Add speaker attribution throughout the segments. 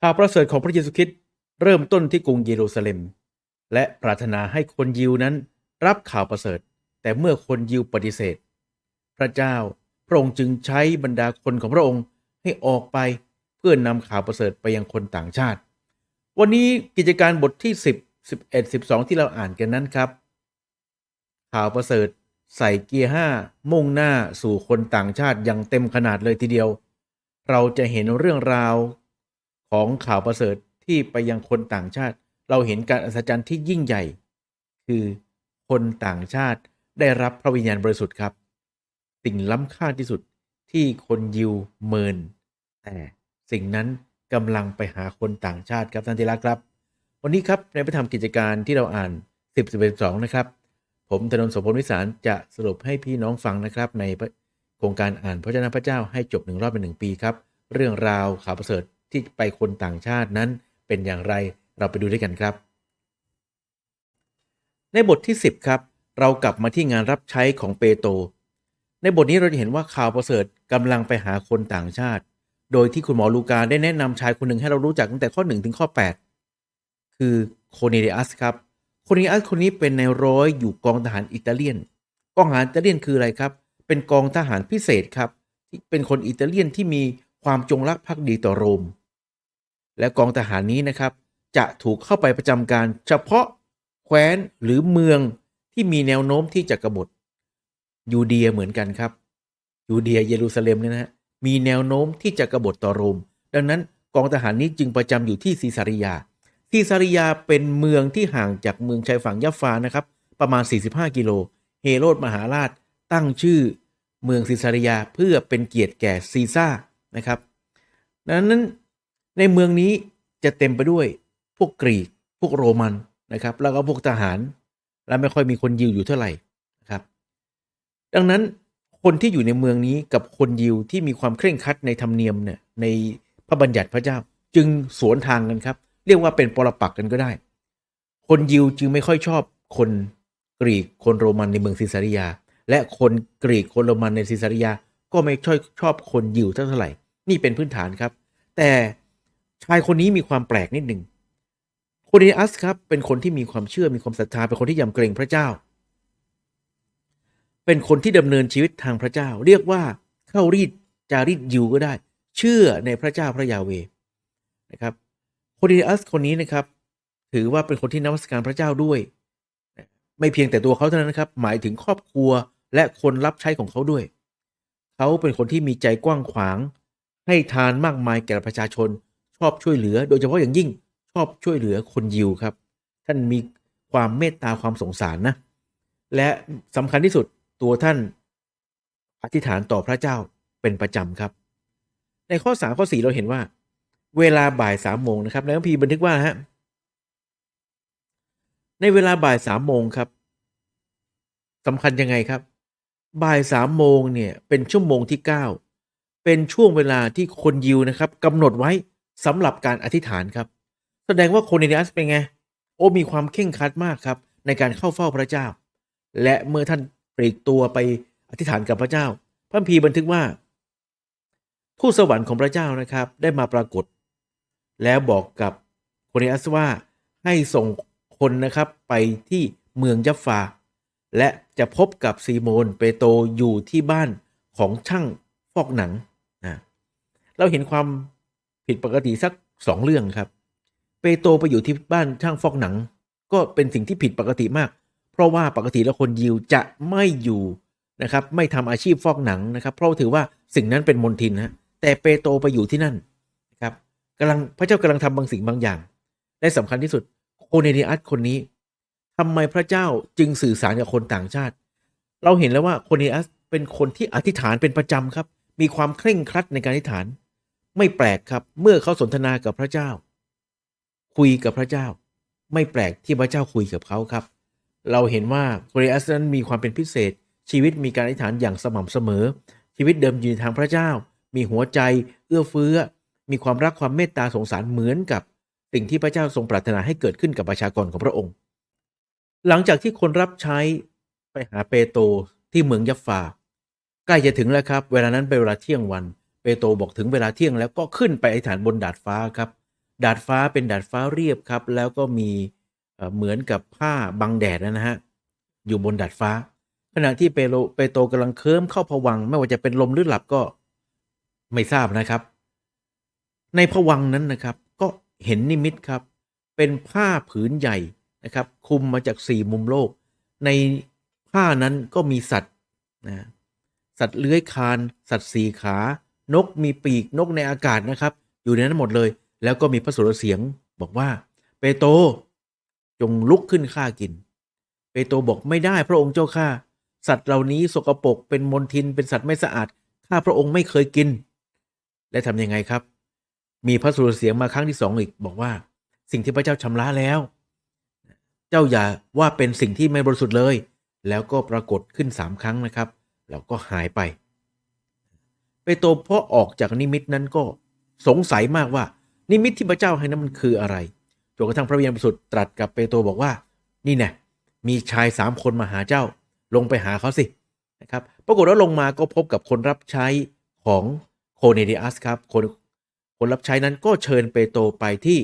Speaker 1: ข่าวประเสริฐของพระเยซูคริสต์เริ่มต้นที่กรุงเยรูซาเล็ม และปรารถนาให้คนยิวนั้นรับข่าวประเสริฐ แต่เมื่อคนยิวปฏิเสธ พระเจ้าพระองค์จึงใช้บรรดาคนของพระองค์ให้ออกไปเพื่อนนำข่าวประเสริฐไปยังคนต่างชาติ วันนี้กิจการบทที่ 10 11 12 ที่เราอ่านกันนั้นครับ ข่าวประเสริฐใส่เกียร์ห้ามุ่งหน้าสู่คนต่างชาติอย่างเต็มขนาดเลยทีเดียว เราจะเห็นเรื่องราว ของข่าวประเสริฐที่ไปยังคนต่างชาติ เราเห็นการอัศจรรย์ที่ยิ่งใหญ่ คือคนต่างชาติได้รับพระวิญญาณบริสุทธิ์ครับ สิ่งล้ำค่าที่สุดที่คนยิวเมิน แต่สิ่งนั้นกำลังไปหาคนต่างชาติครับท่านที่รักครับ วันนี้ครับในพระธรรมกิจการที่เราอ่าน 10 11 2นะครับ ผมธนนท์โสพลวิสารจะสรุปให้พี่น้องฟังนะครับ ในโครงการอ่านพระเจ้าพระเจ้าให้จบหนึ่งรอบเป็นหนึ่งปีครับ เรื่องราวข่าวประเสริฐ ที่ไปคนต่างชาตินั้นเป็นอย่างไรเราไปดูด้วยกันครับ ในบทที่ 10 ครับ เรากลับมาที่งานรับใช้ของเปโตรในบทนี้เราจะเห็นว่าข่าวประเสริฐกำลังไปหาคนต่างชาติ โดยที่คุณหมอลูกาได้แนะนำชายคนหนึ่งให้เรารู้จักตั้งแต่ข้อ 1 ถึงข้อ 8 คือโคเนเดอัสครับโคเนเดอัสคนนี้เป็นในายร้อยอยู่กองทหารอิตาเลียน กองทหารอิตาเลียนคืออะไรครับ เป็นกองทหารพิเศษครับ เป็นคนอิตาเลียนที่มีความจงรักภักดีต่อโรม และกองทหารนี้นะครับ จะถูกเข้าไปประจำการเฉพาะแคว้นหรือเมืองที่มีแนวโน้มที่จะกบฏยูเดียเหมือนกันครับยูเดียเยรูซาเล็มเนี่ยนะ มีแนวโน้มที่จะกบฏต่อโรม ดังนั้นกองทหารนี้จึงประจำอยู่ที่ซีซาริยาซีซาริยาเป็นเมืองที่ห่างจากเมืองชายฝั่งยัฟฟานะครับ ประมาณ 45 กิโล เฮโรดมหาราชตั้งชื่อเมืองซีซาริยาเพื่อเป็นเกียรติแก่ซีซ่านะครับ ดังนั้น ในเมืองนี้จะเต็มไปด้วยพวกกรีก พวกโรมันนะครับ แล้วก็พวกทหาร และไม่ค่อยมีคนยิวอยู่เท่าไหร่นะครับ ดังนั้นคนที่อยู่ในเมืองนี้กับคนยิวที่มีความเคร่งครัดในธรรมเนียมเนี่ยในพระบัญญัติพระเจ้าจึงสวนทางกันครับ เรียกว่าเป็นปรปักกันก็ได้ คนยิวจึงไม่ค่อยชอบคนกรีกคนโรมันในเมืองซิซาริยา และคนกรีกคนโรมันในซิซาริยาก็ไม่ชอบชอบคนยิวเท่าไหร่ นี่เป็นพื้นฐานครับ แต่ ชายคนนี้มีความแปลกนิดหนึ่งโคเนอัสครับเป็นคนที่มีความเชื่อมีความศรัทธาเป็นคนที่ยำเกรงพระเจ้า เป็นคนที่ดำเนินชีวิตทางพระเจ้า เรียกว่าเข้ารีดจารีตยิวก็ได้ เชื่อในพระเจ้าพระยาเวนะครับโคเนอัสคนนี้นะครับ ถือว่าเป็นคนที่นมัสการพระเจ้าด้วย ไม่เพียงแต่ตัวเขาเท่านั้นนะครับ หมายถึงครอบครัวและคนรับใช้ของเขาด้วย เขาเป็นคนที่มีใจกว้างขวาง ให้ทานมากมายแก่ประชาชน ชอบช่วยเหลือ โดยเฉพาะอย่างยิ่งชอบช่วยเหลือคนยิวครับ ท่านมีความเมตตาความสงสารนะ และสำคัญที่สุดตัวท่านอธิษฐานต่อพระเจ้าเป็นประจำครับ ในข้อสามข้อสี่เราเห็นว่า เวลาบ่ายสามโมงนะครับในคัมภีร์บันทึกว่าฮะในเวลาบ่ายสามโมงครับสำคัญยังไงครับ บ่ายสามโมงเนี่ยเป็นชั่วโมงที่เก้าเป็นช่วงเวลาที่คนยิวนะครับกำหนดไว้ สำหรับการอธิษฐานครับ แสดงว่าโคเนเนียสเป็นไง โอ้มีความเข่งครัดมากครับ ในการเข้าเฝ้าพระเจ้า และเมื่อท่านปลีกตัวไปอธิษฐานกับพระเจ้า พระคัมภีบันทึกว่า ทูตสวรรค์ของพระเจ้านะครับ ได้มาปรากฏ แล้วบอกกับโคเนเนียสว่าให้ส่งคนนะครับไปที่เมืองยัฟฟา และจะพบกับซีโมนเปโตรอยู่ที่บ้านของช่างฟอกหนังนะเราเห็นความ ผิดปกติสักสองเรื่องครับ เปโตรไปอยู่ที่บ้านช่างฟอกหนัง ก็เป็นสิ่งที่ผิดปกติมาก เพราะว่าปกติแล้วคนยิวจะไม่อยู่นะครับไม่ทำอาชีพฟอกหนังนะครับ เพราะถือว่าสิ่งนั้นเป็นมนทินนะแต่เปโตรไปอยู่ที่นั่นนะครับกำลังพระเจ้ากำลังทำบางสิ่งบางอย่าง และสำคัญที่สุดโคเนเนียสคนนี้ทำไมพระเจ้าจึงสื่อสารกับคนต่างชาติ เราเห็นแล้วว่าโคเนเนียสเป็นคนที่อธิษฐานเป็นประจำครับ มีความเคร่งครัดในการอธิษฐาน ไม่แปลกครับ เมื่อเขาสนทนากับพระเจ้า คุยกับพระเจ้า ไม่แปลกที่พระเจ้าคุยกับเขาครับ เราเห็นว่าโคเนเนียสนั้นมีความเป็นพิเศษ ชีวิตมีการอธิษฐานอย่างสม่ำเสมอ ชีวิตเดิมยืนทางพระเจ้า มีหัวใจ เอื้อเฟื้อ มีความรักความเมตตาสงสารเหมือนกับ สิ่งที่พระเจ้าทรงปรารถนาให้เกิดขึ้นกับประชากรของพระองค์ หลังจากที่คนรับใช้ไปหาเปโตรที่เมืองยัฟฟาใกล้จะถึงแล้วครับ เวลานั้นเป็นเวลาเที่ยงวัน เปโตรบอกถึงเวลาเที่ยงแล้วก็ขึ้นไปอธิษฐานบนดาดฟ้าครับ ดาดฟ้าเป็นดาดฟ้าเรียบครับ แล้วก็มีเหมือนกับผ้าบังแดดนะฮะอยู่บนดาดฟ้า ขณะที่เปโลเปโตรกำลังเคลิ้มเข้าผวัง ไม่ว่าจะเป็นลมหรือหลับก็ไม่ทราบนะครับ ในผวังนั้นนะครับ ก็เห็นนิมิตครับ เป็นผ้าผืนใหญ่นะครับ คุมมาจากสี่มุมโลก ในผ้านั้นก็มีสัตว์นะสัตว์เลื้อยคลาน สัตว์สี่ขา นกมีปีกนกในอากาศนะครับ อยู่ในนั้นหมดเลย แล้วก็มีพระสุรเสียงบอกว่า เปโตรจงลุกขึ้นฆ่ากิน เปโตรบอกไม่ได้พระองค์เจ้าข้าสัตว์เหล่านี้สกปรกเป็นมลทินเป็นสัตว์ไม่สะอาดข้าพระองค์ไม่เคยกิน และทำยังไงครับ มีพระสุรเสียงมาครั้งที่สองอีกบอกว่า สิ่งที่พระเจ้าชำระแล้ว เจ้าอย่าว่าเป็นสิ่งที่ไม่บริสุทธิ์เลย แล้วก็ปรากฏขึ้นสามครั้งนะครับ แล้วก็หายไป เปโตรพอออกจากนิมิตนั้นก็สงสัยมากว่า นิมิตที่พระเจ้าให้นั้นมันคืออะไรจนกระทั่งพระวิญญาณบริสุทธิ์ตรัสกับเปโตรบอกว่า นี่แน่มีชายสามคนมาหาเจ้า ลงไปหาเขาสินะครับ ปรากฏว่าลงมาก็พบกับคนรับใช้ของโคเนเดียสครับ คนคนรับใช้นั้นก็เชิญเปโตรไปที่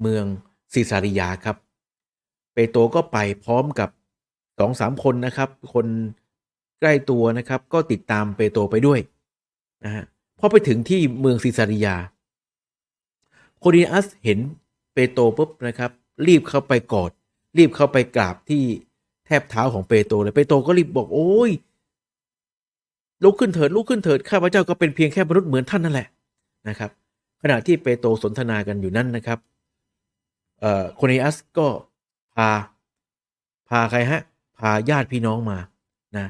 Speaker 1: เมืองซิซาริยาครับ เปโตรก็ไปพร้อมกับสองสามคนนะครับ คนใกล้ตัวนะครับ ก็ติดตามเปโตรไปด้วย นะฮะพอไปถึงที่เมืองซิซาริยา โคเนเดียสเห็นเปโตรปุ๊บนะครับ รีบเข้าไปกอด รีบเข้าไปกราบที่แทบเท้าของเปโตรเลยเปโตรก็รีบบอกโอ้ยลุกขึ้นเถิดลุกขึ้นเถิดข้าพเจ้าก็เป็นเพียงแค่มนุษย์เหมือนท่านนั่นแหละนะครับ ขณะที่เปโตรสนทนากันอยู่นั่นนะครับเอ่อโคเนอัสก็พาพาใครฮะพาญาติพี่น้องมานะ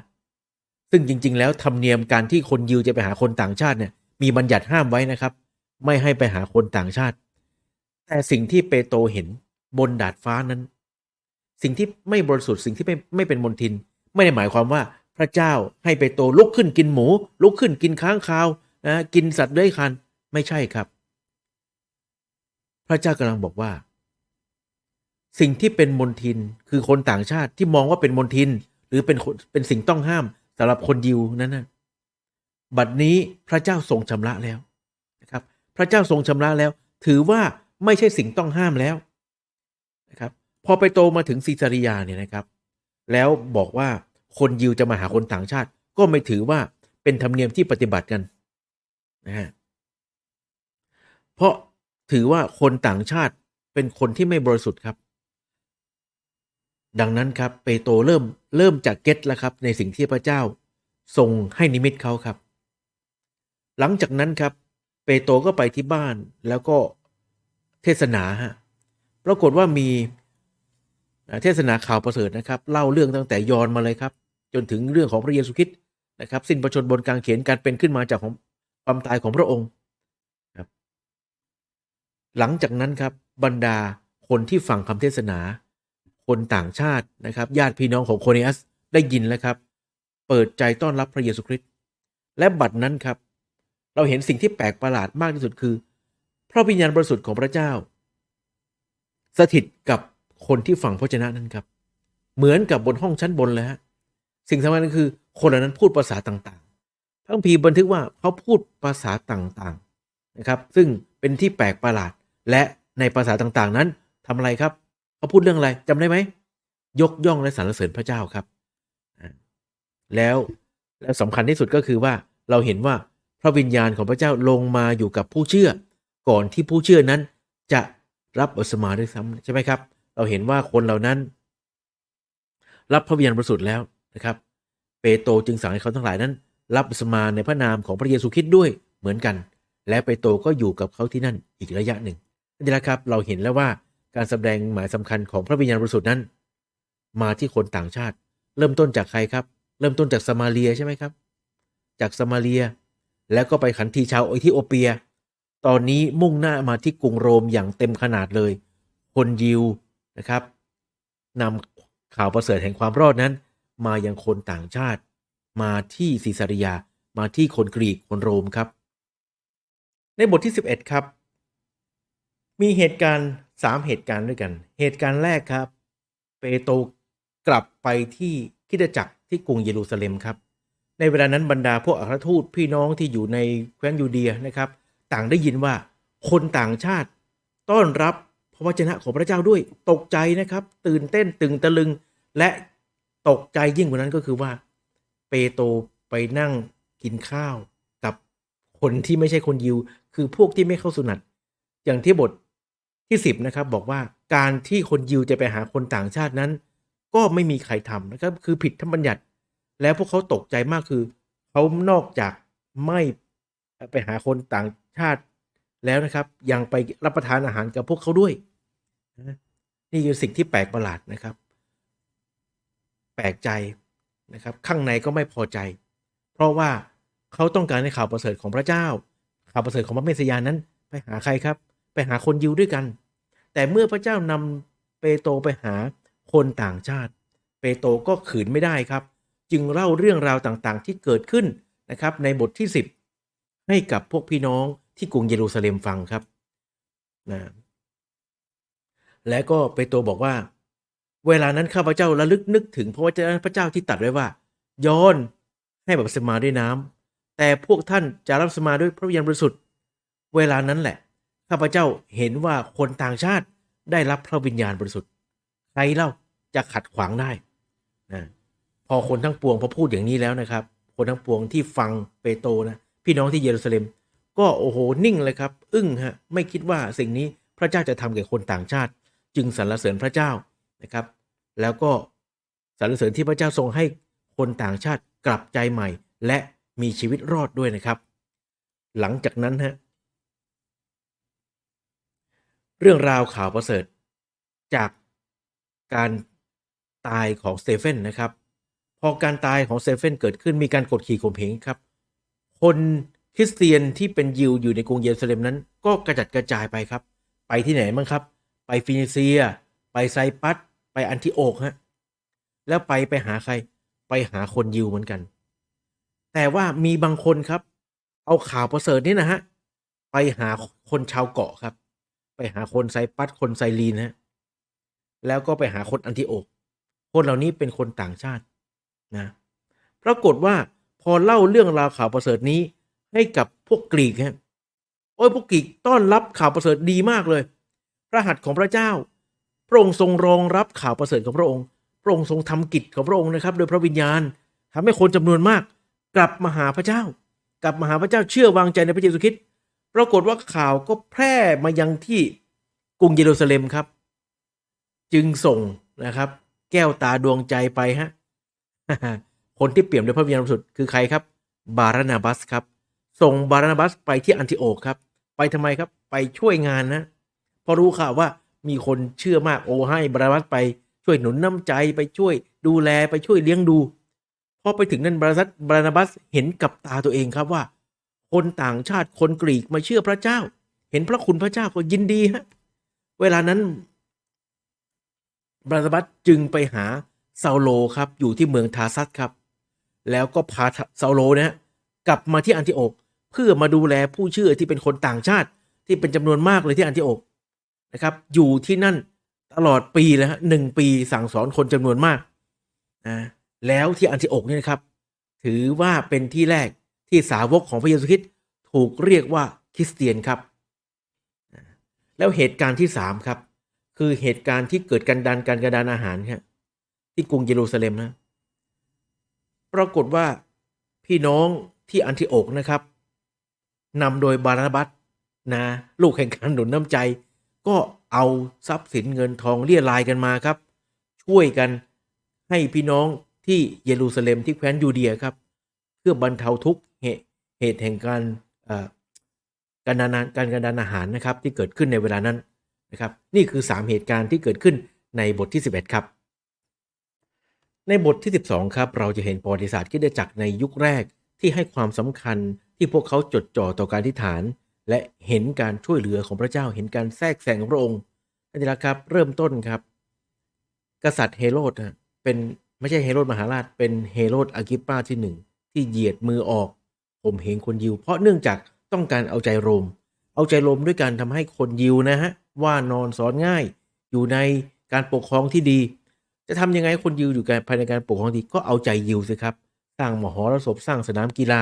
Speaker 1: ซึ่งจริง ๆ แล้วธรรมเนียมการที่คนยิวจะไปหาคนต่างชาติเนี่ยมีบัญญัติห้ามไว้นะครับ ไม่ให้ไปหาคนต่างชาติ แต่สิ่งที่เปโตรเห็นบนดาดฟ้านั้น สิ่งที่ไม่บริสุทธิ์สิ่งที่ไม่ไม่เป็นมนทิน ไม่ได้หมายความว่าพระเจ้าให้เปโตรลุกขึ้นกินหมู ลุกขึ้นกินค้างคาวนะกินสัตว์เลื้อยคลานไม่ใช่ครับ พระเจ้ากำลังบอกว่า สิ่งที่เป็นมนทินคือคนต่างชาติที่มองว่าเป็นมนทิน หรือเป็นเป็นสิ่งต้องห้าม สำหรับคนยิวนั้นนะบัดนี้พระเจ้าทรงชำระแล้วนะครับ พระเจ้าทรงชำระแล้ว ถือว่าไม่ใช่สิ่งต้องห้ามแล้วนะครับพอไปโตมาถึงซีซาริยาเนี่ยนะครับ แล้วบอกว่าคนยิวจะมาหาคนต่างชาติ ก็ไม่ถือว่าเป็นธรรมเนียมที่ปฏิบัติกันนะฮะเพราะถือว่าคนต่างชาติเป็นคนที่ไม่บริสุทธิ์ครับ ดังนั้นครับเปโตรเริ่มเริ่มจากเก็ตแล้วครับในสิ่งที่พระเจ้าทรงให้นิมิตเขาครับ หลังจากนั้นครับเปโตรก็ไปที่บ้านแล้วก็เทศนาฮะปรากฏว่ามีเทศนาข่าวประเสริฐนะครับเล่าเรื่องตั้งแต่ยอนมาเลยครับ จนถึงเรื่องของพระเยซูคริสต์นะครับ สิ้นประชนบนกลางเขนการเป็นขึ้นมาจากของความตายของพระองค์ครับ หลังจากนั้นครับบรรดาคนที่ฟังคำเทศนา คนต่างชาตินะครับ ญาติพี่น้องของโคเนอัสได้ยินแล้วครับ เปิดใจต้อนรับพระเยซูคริสต์และบัดนั้นครับ เราเห็นสิ่งที่แปลกประหลาดมากที่สุดคือ พระวิญญาณบริสุทธิ์ของพระเจ้า สถิตกับคนที่ฟังพระเจ้านั้นครับ เหมือนกับบนห้องชั้นบนเลยฮะสิ่งสำคัญก็คือ คนเหล่านั้นพูดภาษาต่างๆพระคัมภีร์บันทึกว่าเขาพูดภาษาต่างๆนะครับ ซึ่งเป็นที่แปลกประหลาดและในภาษาต่างๆนั้นทำอะไรครับ เขาพูดเรื่องอะไรจำได้ไหม ยกย่องและสรรเสริญพระเจ้าครับ แล้วแล้วสำคัญที่สุดก็คือว่าเราเห็นว่าพระวิญญาณของพระเจ้าลงมาอยู่กับผู้เชื่อ ก่อนที่ผู้เชื่อนั้นจะรับบัพติศมาด้วยซ้ำใช่ไหมครับ เราเห็นว่าคนเหล่านั้น รับพระวิญญาณบริสุทธิ์แล้วนะครับ เปโตรจึงสั่งให้เขาทั้งหลายนั้น รับบัพติศมาในพระนามของพระเยซูคริสต์ด้วยเหมือนกัน และเปโตรก็อยู่กับเขาที่นั่นอีกระยะหนึ่งนี่แหละครับ เราเห็นแล้วว่า การแสดงหมายสำคัญของพระวิญญาณบริสุทธิ์นั้น มาที่คนต่างชาติ เริ่มต้นจากใครครับ เริ่มต้นจากสมาเลียใช่ไหมครับ จากสมาเลีย แล้วก็ไปขันทีชาวเอธิโอเปีย ตอนนี้มุ่งหน้ามาที่กรุงโรมอย่างเต็มขนาดเลย คนยิวนะครับนำข่าวประเสริฐแห่งความรอดนั้น มายังคนต่างชาติ มาที่ซิซาริยา มาที่คนกรีกคนโรมครับ ในบทที่ 11 ครับ มีเหตุการณ์ 3เหตุการณ์ด้วยกัน เหตุการณ์แรกครับ เปโตรกลับไปที่คิดจักรที่กรุงเยรูซาเล็มครับ ในเวลานั้นบรรดาพวกอัครทูตพี่น้องที่อยู่ในแคว้นยูเดียนะครับ ต่างได้ยินว่าคนต่างชาติ ต้อนรับพระวจนะของพระเจ้าด้วยตกใจนะครับ ตื่นเต้นตึงตะลึงและตกใจยิ่งกว่านั้นก็คือว่า เปโตรไปนั่งกินข้าวกับคนที่ไม่ใช่คนยิว คือพวกที่ไม่เข้าสุนัตอย่างที่บท ที่สิบนะครับบอกว่าการที่คนยิวจะไปหาคนต่างชาตินั้น ก็ไม่มีใครทำนะครับคือผิดธรรมบัญญัติ แล้วพวกเขาตกใจมากคือเขานอกจากไม่ไปหาคนต่างชาติแล้วนะครับ ยังไปรับประทานอาหารกับพวกเขาด้วยนี่คือสิ่งที่แปลกประหลาดนะครับ แปลกใจนะครับ ข้างในก็ไม่พอใจ เพราะว่าเขาต้องการให้ข่าวประเสริฐของพระเจ้า ข่าวประเสริฐของพระเมสสยานั้น ไปหาใครครับ ไปหาคนยิวด้วยกัน แต่เมื่อพระเจ้านำเปโตรไปหาคนต่างชาติ เปโตรก็ขืนไม่ได้ครับ จึงเล่าเรื่องราวต่างๆ ที่เกิดขึ้นนะครับในบทที่ 10 ให้กับพวกพี่น้องที่กรุงเยรูซาเล็มฟังครับนะและก็เปโตรบอกว่า เวลานั้นข้าพเจ้าระลึกนึกถึงพระวจนะพระเจ้าที่ตัดไว้ว่าย้อนให้บัพติศมาด้วยน้ำแต่พวกท่านจะรับบัพติศมาด้วยพระวิญญาณบริสุทธิ์ เวลานั้นแหละ ข้าพเจ้าเห็นว่าคนต่างชาติได้รับพระวิญญาณบริสุทธิ์ ใครเล่าจะขัดขวางได้นะพอคนทั้งปวงพอพูดอย่างนี้แล้วนะครับ คนทั้งปวงที่ฟังเปโตรนะพี่น้องที่เยรูซาเล็ม ก็โอ้โหนิ่งเลยครับ อึ้งฮะไม่คิดว่าสิ่งนี้พระเจ้าจะทำแก่คนต่างชาติ จึงสรรเสริญพระเจ้านะครับ แล้วก็สรรเสริญที่พระเจ้าทรงให้คนต่างชาติกลับใจใหม่ และมีชีวิตรอดด้วยนะครับ หลังจากนั้นฮะ เรื่องราวข่าวประเสริฐ จากการตายของสเตเฟนนะครับ พอการตายของสเตเฟนเกิดขึ้นมีการกดขี่ข่มเหงครับ คนคริสเตียนที่เป็นยิวอยู่ในกรุงเยรูซาเล็มนั้น ก็กระจัดกระจายไปครับ ไปที่ไหนบ้างครับ ไปฟินิเซีย ไปไซปัสไปอันทิโอกฮะแล้วไปไปหาใครไปหาคนยิวเหมือนกัน แต่ว่ามีบางคนครับ เอาข่าวประเสริฐนี่นะฮะไปหาคนชาวเกาะครับ ไปหาคนไซปัสคนไซลีนฮะแล้วก็ไปหาคนอันทิโอก คนเหล่านี้เป็นคนต่างชาตินะปรากฏว่าพอเล่าเรื่องราวข่าวประเสริฐนี้ให้กับพวกกรีกฮะโอ้ยพวกกรีกต้อนรับข่าวประเสริฐดีมากเลย พระหัตถ์ของพระเจ้า พระองค์ทรงรองรับข่าวประเสริฐของพระองค์ พระองค์ทรงทำกิจของพระองค์นะครับ โดยพระวิญญาณทำให้คนจำนวนมาก กลับมาหาพระเจ้า กลับมาหาพระเจ้าเชื่อวางใจในพระเยซูคริสต์ ปรากฏว่าข่าวก็แพร่มายังที่กรุงเยรูซาเล็มครับ จึงส่งนะครับ แก้วตาดวงใจไปฮะคนที่เปี่ยมด้วยพระวิญญาณบริสุทธิ์คือใครครับ บารานาบัสครับ ส่งบารานาบัสไปที่อันทิโอกครับ ไปทำไมครับไปช่วยงานนะพอรู้ข่าวว่ามีคนเชื่อมากโอให้บารานาบัสไปช่วยหนุนน้ำใจไปช่วยดูแลไปช่วยเลี้ยงดูพอไปถึงนั้นบารานัสบารนาบัสเห็นกับตาตัวเองครับว่า คนต่างชาติคนกรีกมาเชื่อพระเจ้า เห็นพระคุณพระเจ้าก็ยินดีฮะเวลานั้นบรานาบัสจึงไปหาซาโลครับอยู่ที่เมืองทาซัสครับ แล้วก็พาซาโลนะฮะกลับมาที่อันทิโอกเพื่อมาดูแลผู้เชื่อที่เป็นคนต่างชาติที่เป็นจำนวนมากเลยที่อันทิโอกนะครับ อยู่ที่นั่นตลอดปีเลยฮะหนึ่งปีสั่งสอนคนจำนวนมากนะแล้วที่อันทิโอกเนี่ยนะครับ ถือว่าเป็นที่แรก ที่สาวกของพระเยซูคริสต์ถูกเรียกว่าคริสเตียนครับ แล้วเหตุการณ์ที่สามครับ คือเหตุการณ์ที่เกิดกันดานการกระดานอาหารครับที่กรุงเยรูซาเล็มนะ ปรากฏว่าพี่น้องที่อันทิโอกนะครับนำโดยบาราบัสนะลูกแห่งการหนุนน้ำใจ ก็เอาทรัพย์สินเงินทองเรียรายกันมาครับ ช่วยกันให้พี่น้องที่เยรูซาเล็มที่แคว้นยูเดียครับ เพื่อบรรเทาทุกเหตุเหตุแห่งการการดานการการดานอาหารนะครับที่เกิดขึ้นในเวลานั้นนะครับนี่คือ 3 เหตุการณ์ที่เกิดขึ้นในบทที่ 11 ครับ ในบทที่ 12 ครับ เราจะเห็นประวัติศาสตร์คิดจักรในยุคแรกที่ให้ความสำคัญที่พวกเขาจดจ่อต่อการทิฏฐาน และเห็นการช่วยเหลือของพระเจ้าเห็นการแทรกแซงของพระองค์นี่แหละครับเริ่มต้นครับ กษัตริย์เฮโรดเป็นไม่ใช่เฮโรดมหาราชเป็นเฮโรดอากิปปาที่หนึ่ง ที่เหยียดมือออกข่มเหงคนยิว เพราะเนื่องจากต้องการเอาใจโรม เอาใจโรมด้วยการทำให้คนยิวนะฮะว่านอนสอนง่าย อยู่ในการปกครองที่ดี จะทำยังไงคนยิวอยู่ภายในการปกครองดีก็เอาใจยิวสิครับ สร้างมหรสพสร้างสนามกีฬา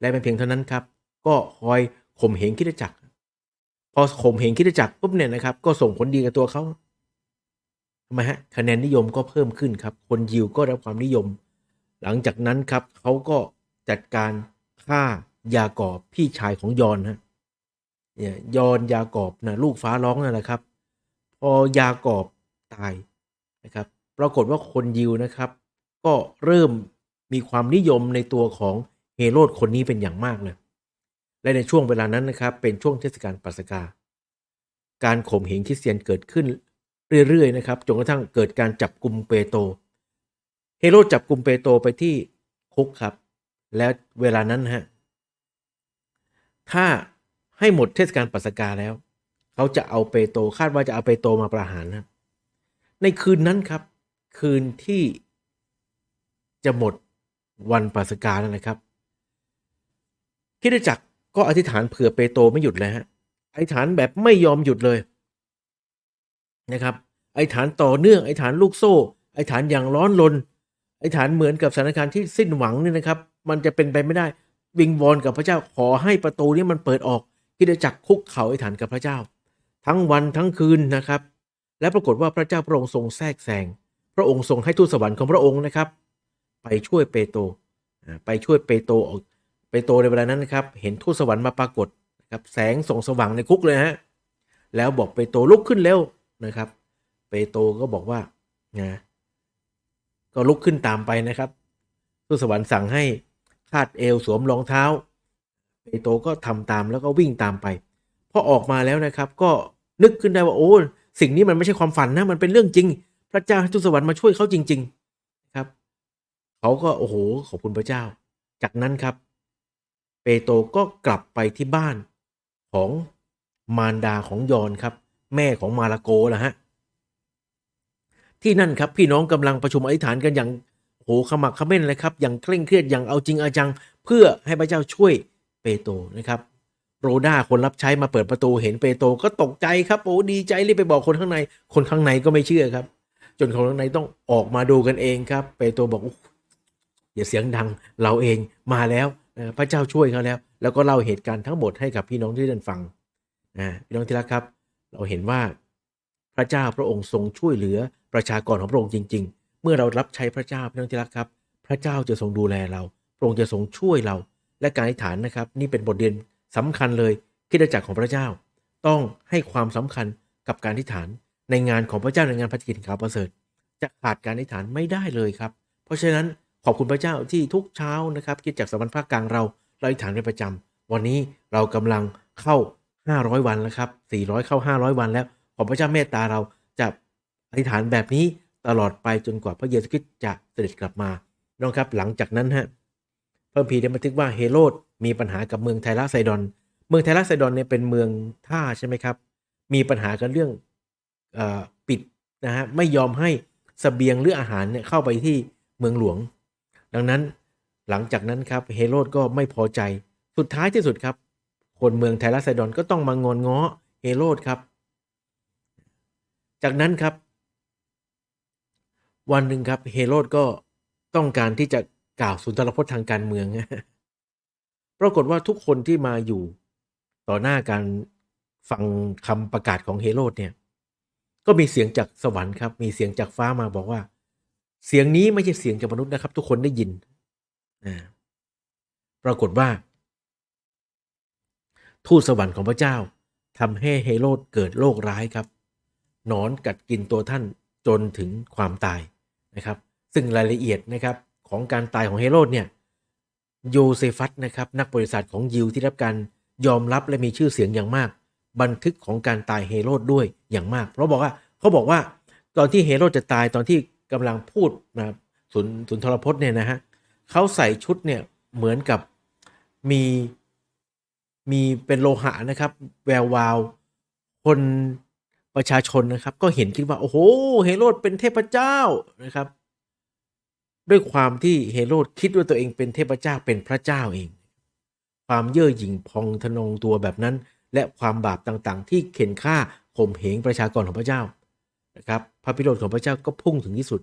Speaker 1: และเป็นเพียงเท่านั้นครับ ก็คอยข่มเหงคิดจักร พอข่มเหงคิดจักรปุ๊บเนี่ยนะครับ ก็ส่งผลดีกับตัวเขาทำไมฮะคะแนนนิยมก็เพิ่มขึ้นครับ คนยิวก็รับความนิยม หลังจากนั้นครับเขาก็จัดการฆ่ายากอบพี่ชายของยอนฮะเนี่ยยอนยากอบนะลูกฟ้าร้องนั่นแหละครับ พอยากอบตายนะครับปรากฏว่าคนยิวนะครับ ก็เริ่มมีความนิยมในตัวของเฮโรดคนนี้เป็นอย่างมากเลย และในช่วงเวลานั้นนะครับ เป็นช่วงเทศกาลปัสกา การข่มเหงคริสเตียนเกิดขึ้นเรื่อยๆนะครับจนกระทั่งเกิดการจับกลุ่มเปโตร เฮโรดจับกลุ่มเปโตรไปที่คุกครับ แล้วเวลานั้นฮะถ้าให้หมดเทศกาลปัสกาแล้ว เขาจะเอาเปโตรคาดว่าจะเอาเปโตรมาประหารนะในคืนนั้นครับ คืนที่จะหมดวันปัสกาแล้วนะครับคิดจักรก็อธิษฐานเผื่อเปโตรไม่หยุดเลยฮะอธิษฐานแบบไม่ยอมหยุดเลยนะครับอธิษฐานต่อเนื่องอธิษฐานลูกโซ่อธิษฐานอย่างร้อนรน อธิษฐานเหมือนกับสถานการณ์ที่สิ้นหวังเนี่ยนะครับ มันจะเป็นไปไม่ได้ วิงวอนกับพระเจ้าขอให้ประตูนี้มันเปิดออกคริดจักคุกเข่าอธิษฐานกับพระเจ้า ทั้งวันทั้งคืนนะครับ และปรากฏว่าพระเจ้าพระองค์ทรงแทรกแซงพระองค์ทรงให้ทูตสวรรค์ของพระองค์นะครับ ไปช่วยเปโตรไปช่วยเปโตรออกเปโตรในเวลานั้นนะครับ เห็นทูตสวรรค์มาปรากฏนะครับแสงส่องสว่างในคุกเลยฮะแล้วบอกเปโตรลุกขึ้นเร็วนะครับ เปโตรก็บอกว่านะ ก็ลุกขึ้นตามไปนะครับทูตสวรรค์สั่งให้คาดเอวสวมรองเท้าเปโตรก็ทำตามแล้วก็วิ่งตามไปพอออกมาแล้วนะครับ ก็นึกขึ้นได้ว่าโอ้สิ่งนี้มันไม่ใช่ความฝันนะมันเป็นเรื่องจริง พระเจ้าทูตสวรรค์มาช่วยเขาจริง ๆครับเขาก็โอ้โหขอบคุณพระเจ้า จากนั้นครับ เปโตรก็กลับไปที่บ้านของมารดาของยอนครับ แม่ของมาลาโกนะฮะ ที่นั่นครับพี่น้องกำลังประชุมอธิษฐานกันอย่างโหขมักเขม้นเลยครับอย่างเคร่งเครียดอย่างเอาจริงเอาจัง เพื่อให้พระเจ้าช่วยเปโตรนะครับโรด้าคนรับใช้มาเปิดประตูเห็นเปโตรก็ตกใจครับโอ้ดีใจรีบไปบอกคนข้างใน คนข้างในก็ไม่เชื่อครับ จนคนข้างในต้องออกมาดูกันเองครับ เปโตรบอกอย่าเสียงดังเราเองมาแล้วพระเจ้าช่วยเขาแล้ว แล้วก็เล่าเหตุการณ์ทั้งหมดให้กับพี่น้องที่ได้ฟังนะพี่น้องที่รักครับ เราเห็นว่า พระเจ้าพระองค์ทรงช่วยเหลือประชากรของพระองค์จริง ๆ เมื่อเรารับใช้พระเจ้าพี่น้องที่รักครับ พระเจ้าจะทรงดูแลเรา พระองค์จะทรงช่วยเรา และการอธิษฐานนะครับ นี่เป็นบทเรียนสำคัญเลยคิดจักรของพระเจ้า ต้องให้ความสำคัญกับการอธิษฐานในงานของพระเจ้าในงานพระกิจข่าวประเสริฐจะขาดการอธิษฐานไม่ได้เลยครับ เพราะฉะนั้นขอบคุณพระเจ้าที่ทุกเช้านะครับคิดจากสวรรค์ภาคกลางเราเราอธิษฐานเป็นประจำวันนี้เรากำลังเข้า 500 วันแล้วครับ400 เข้า 500 วันแล้ว ขอพระเจ้าเมตตาเราจะอธิษฐานแบบนี้ตลอดไปจนกว่าพระเยซูคริสต์จะเสด็จกลับมาน้องครับหลังจากนั้นฮะเพิ่มพีได้บันทึกว่าเฮโรดมีปัญหากับเมืองไทรัสไซดอน เมืองไทรัสไซดอนเนี่ยเป็นเมืองท่าใช่ไหมครับ มีปัญหากันเรื่องอปิดนะฮะไม่ยอมให้สเสบียงหรืออาหารเนี่ยเข้าไปที่เมืองหลวง ดังนั้นหลังจากนั้นครับเฮโรดก็ไม่พอใจ สุดท้ายที่สุดครับ คนเมืองไทรัสไซดอนก็ต้องมางอนง้อเฮโรดครับ จากนั้นครับ วันหนึ่งครับเฮโรดก็ต้องการที่จะกล่าวสุนทรพจน์ทางการเมือง ปรากฏว่าทุกคนที่มาอยู่ต่อหน้าการฟังคำประกาศของเฮโรดเนี่ย ก็มีเสียงจากสวรรค์ครับ มีเสียงจากฟ้ามาบอกว่า เสียงนี้ไม่ใช่เสียงจากมนุษย์นะครับ ทุกคนได้ยินปรากฏว่า ทูตสวรรค์ของพระเจ้าทำให้เฮโรดเกิดโรคร้ายครับ หนอนกัดกินตัวท่านจนถึงความตายนะครับ ซึ่งรายละเอียดนะครับของการตายของเฮโรดเนี่ยโยเซฟัสนะครับนักบริษัทของยิวที่รับการยอมรับและมีชื่อเสียงอย่างมาก บันทึกของการตายเฮโรดด้วยอย่างมาก เพราะบอกว่าเขาบอกว่าตอนที่เฮโรดจะตายตอนที่กำลังพูดนะสุนสุนทรพจน์เนี่ยนะฮะเขาใส่ชุดเนี่ยเหมือนกับมีมีเป็นโลหะนะครับ แวววาว คน ประชาชนนะครับ ก็เห็นคิดว่า โอ้โห เฮโรดเป็นเทพเจ้านะครับ ด้วยความที่เฮโรดคิดว่าตัวเองเป็นเทพเจ้าเป็นพระเจ้าเอง ความเย่อหยิ่งพองทะนงตัวแบบนั้น และความบาปต่างๆ ที่เข็นฆ่าข่มเหงประชากรของพระเจ้านะครับ พระพิโรธของพระเจ้าก็พุ่งถึงที่สุด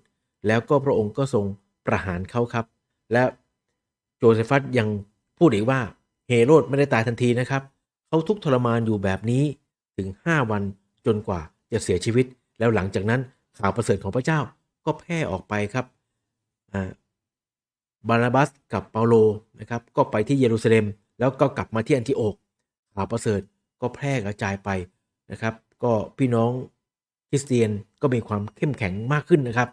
Speaker 1: แล้วก็พระองค์ก็ทรงประหารเขาครับ และโจเซฟัสยังพูดอีกว่าเฮโรดไม่ได้ตายทันทีนะครับ เขาทุกทรมานอยู่แบบนี้ถึง 5 วัน จนกว่าจะเสียชีวิต แล้วหลังจากนั้นข่าวประเสริฐของพระเจ้าก็แพร่ออกไปครับอ่าบานาบัสกับเปาโลนะครับก็ไปที่เยรูซาเล็ม แล้วก็กลับมาที่แอนติโอกข่าวประเสริฐก็แพร่กระจายไปนะครับ ก็พี่น้องคริสเตียนก็มีความเข้มแข็งมากขึ้นนะครับ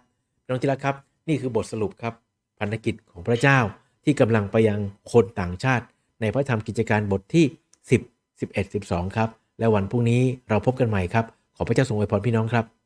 Speaker 1: น้องที่รักครับ นี่คือบทสรุปครับพันธกิจของพระเจ้าที่กำลังไปยังคนต่างชาติ ในพระธรรมกิจการบทที่ 10 11 12 ครับ และวันพรุ่งนี้เราพบกันใหม่ครับ ขอพระเจ้าทรงอวยพรพี่น้องครับ